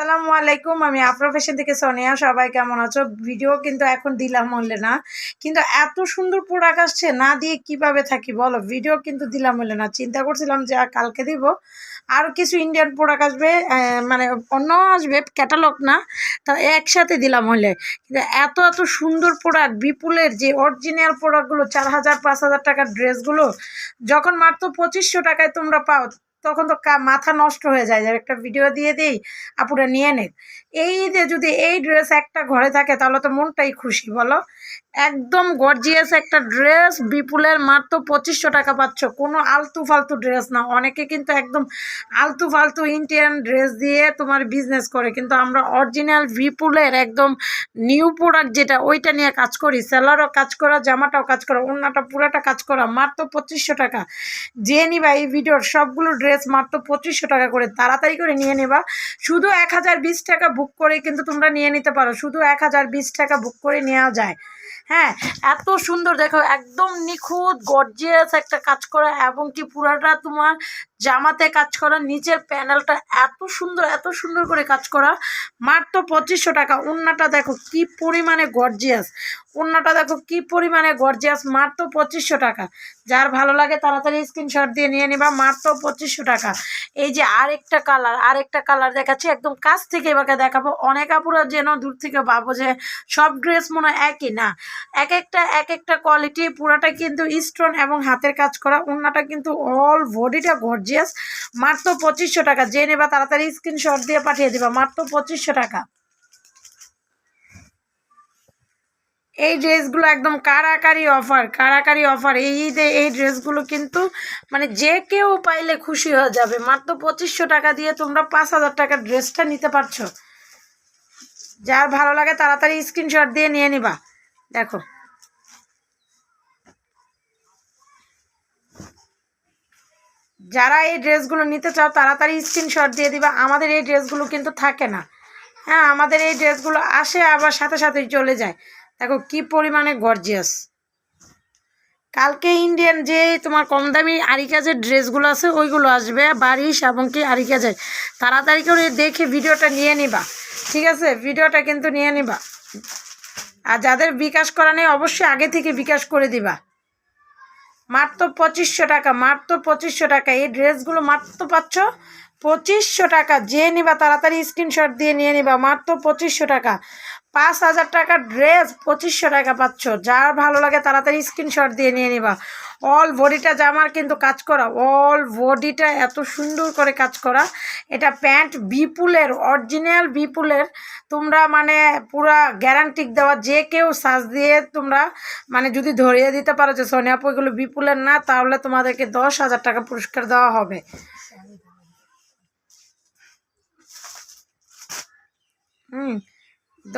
আসসালামু আলাইকুম, আমি আফরা ফ্যাশন থেকে সোনিয়া, সবাই কেমন আছো? ভিডিও কিন্তু এখন দিলাম হলে না। কিন্তু এত সুন্দর প্রোডাক্ট আসছে, না দিয়ে কীভাবে থাকি বলো? ভিডিও কিন্তু দিলাম হলে না। চিন্তা করছিলাম যে কালকে দিব। আর কিছু ইন্ডিয়ান প্রোডাক্ট আসবে মানে অন্য আসবে ক্যাটালগ না, তা একসাথে দিলাম হলে কিন্তু এত এত সুন্দর প্রোডাক্ট বিপুলের যে অরিজিনাল প্রোডাক্টগুলো চার হাজার, পাঁচ হাজার টাকার ড্রেসগুলো যখন মাত্র পঁচিশশো টাকায় তোমরা পাও তখন তো মাথা নষ্ট হয়ে যায়। যে একটা ভিডিও দিয়ে দিই, আপুরা নিয়ে নে এই যে যদি এই ড্রেস একটা ঘরে থাকে, তাহলে তো মনটাই খুশি, বলো? একদম গর্জিয়াস একটা ড্রেস বিপুলের মাত্র পঁচিশশো টাকা পাচ্ছ। কোনো আলতু ফালতু ড্রেস না। অনেকে কিন্তু একদম আলতু ফালতু ইন্ডিয়ান ড্রেস দিয়ে তোমার বিজনেস করে। কিন্তু আমরা অরিজিনাল বিপুলের একদম নিউ প্রোডাক্ট যেটা, ওইটা নিয়ে কাজ করি। সেলারও কাজ করা, জামাটাও কাজ করা অন্যটা পুরাটা কাজ করা, মাত্র পঁচিশশো টাকা। যে নিবা এই ভিডিওর সবগুলো ড্রেস মাত্র পঁচিশশো টাকা করে। তাড়াতাড়ি করে নিয়ে নেবা। শুধু এক হাজার বিশ টাকা বুক করে কিন্তু তোমরা নিয়ে নিতে পারো। শুধু এক হাজার বিশ টাকা বুক করে নেওয়া যায়। হ্যাঁ এত সুন্দর দেখো, একদম নিখুঁত গর্জিয়াস একটা কাজ করা এবং কি পুরাটা তোমার জামাতে কাজ করা, নিচের প্যানেলটা এত সুন্দর এত সুন্দর করে কাজ করা। মাত্র পঁচিশশো টাকা উন্নাটা দেখো কি পরিমাণে গর্জিয়াস উন্নাটা দেখো কি পরিমাণে গর্জিয়াস মাত্র পঁচিশশো টাকা। যার ভালো লাগে তাড়াতাড়ি স্ক্রিনশট দিয়ে নিয়ে নিবা, মাত্র পঁচিশশো টাকা। এই যে আরেকটা কালার আরেকটা কালার দেখাচ্ছি, একদম কাছ থেকে এবারে দেখাবো। অনেক আপুরা যেন দূর থেকে ভাবো যে সব ড্রেস মনে একই। না এক একটা এক একটা কোয়ালিটি পুরাটা কিন্তু স্টোন এবং হাতের কাজ করা। ওন্নাটা কিন্তু অল বডিটা গর্জিয়াস মাত্র পঁচিশশো টাকা। যে নেবা তাড়াতাড়ি স্ক্রিনশট দিয়ে পাঠিয়ে দিবা, মাত্র পঁচিশশো টাকা। এই ড্রেসগুলো একদম কারাকারি অফার কারাকারি অফার। এই ঈদে এই ড্রেসগুলো কিন্তু মানে যে কেউ পাইলে খুশি হয়ে যাবে। মাত্র পঁচিশশো টাকা দিয়ে তোমরা পাঁচ হাজার টাকার ড্রেসটা নিতে পারছ। যার ভালো লাগে তাড়াতাড়ি স্ক্রিনশট দিয়ে নিয়ে নিবা। দেখো। যারা এই ড্রেসগুলো নিতে চাও, তাড়াতাড়ি স্ক্রিনশট দিয়ে দিবা। আমাদের এই ড্রেসগুলো কিন্তু থাকে না। হ্যাঁ আমাদের এই ড্রেসগুলো আসে আবার সাথে সাথেই চলে যায়। দেখো কি পরিমাণে গর্জিয়াস কালকে ইন্ডিয়ান যে তোমার কম দামি আরিকাজের ড্রেসগুলো আছে, ওইগুলো আসবে, বারিশ এবং কি আরিকাজের। তাড়াতাড়ি করে দেখে ভিডিওটা নিয়ে নিবা, ঠিক আছে? ভিডিওটা কিন্তু নিয়ে নিবা। আর যাদের বিকাশ করা নেই, অবশ্যই আগে থেকে বিকাশ করে দিবা। মাত্র পঁচিশশো টাকা, মাত্র পঁচিশশো টাকা। এই ড্রেসগুলো মাত্র পাচ্ছ পঁচিশশো টাকা। যে নিবা তাড়াতাড়ি স্ক্রিনশট দিয়ে নিয়ে নিবা, মাত্র পঁচিশশো টাকা। পাঁচ হাজার টাকার ড্রেস পঁচিশশো টাকা পাচ্ছ। যার ভালো লাগে তাড়াতাড়ি স্ক্রিনশট দিয়ে নিয়ে নিবা। অল বডিটা জামার কিন্তু কাজ করা। অল বডিটা এত সুন্দর করে কাজ করা। এটা প্যান্ট বিপুলের, অরিজিনাল বিপুলের। তোমরা মানে পুরা গ্যারান্টি দেওয়া যে কেউ সাজ দিয়ে তোমরা মানে যদি ধরিয়ে দিতে পারো যে সোনিয়া আপু এগুলো বিপুলের না, তাহলে তোমাদেরকে দশ হাজার টাকা পুরস্কার দেওয়া হবে। হুম।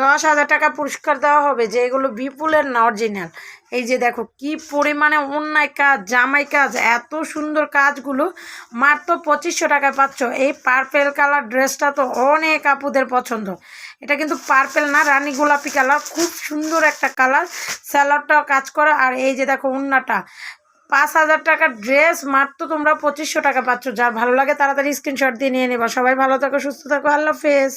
দশ হাজার টাকা পুরস্কার দেওয়া হবে যে এগুলো বিপুলের না অরিজিনাল এই যে দেখো, কি পরিমাণে অন্যায় কাজ, জামাই কাজ, এত সুন্দর কাজগুলো। মাত্র পঁচিশশো টাকায় পাচ্ছ। এই পার্পেল কালার ড্রেসটা তো অনেক আপুদের পছন্দ। এটা কিন্তু পার্পেল না, রানী গোলাপি কালার খুব সুন্দর একটা কালার স্যালাডটাও কাজ করা। আর এই যে দেখো উন্নাটা। পাঁচ হাজার টাকার ড্রেস মাত্র তোমরা পঁচিশশো টাকা পাচ্ছ। যার ভালো লাগে তাড়াতাড়ি স্ক্রিনশট দিয়ে নিয়ে নেবা। সবাই ভালো থাকো, সুস্থ থাকো, আল্লাহ হাফেজ।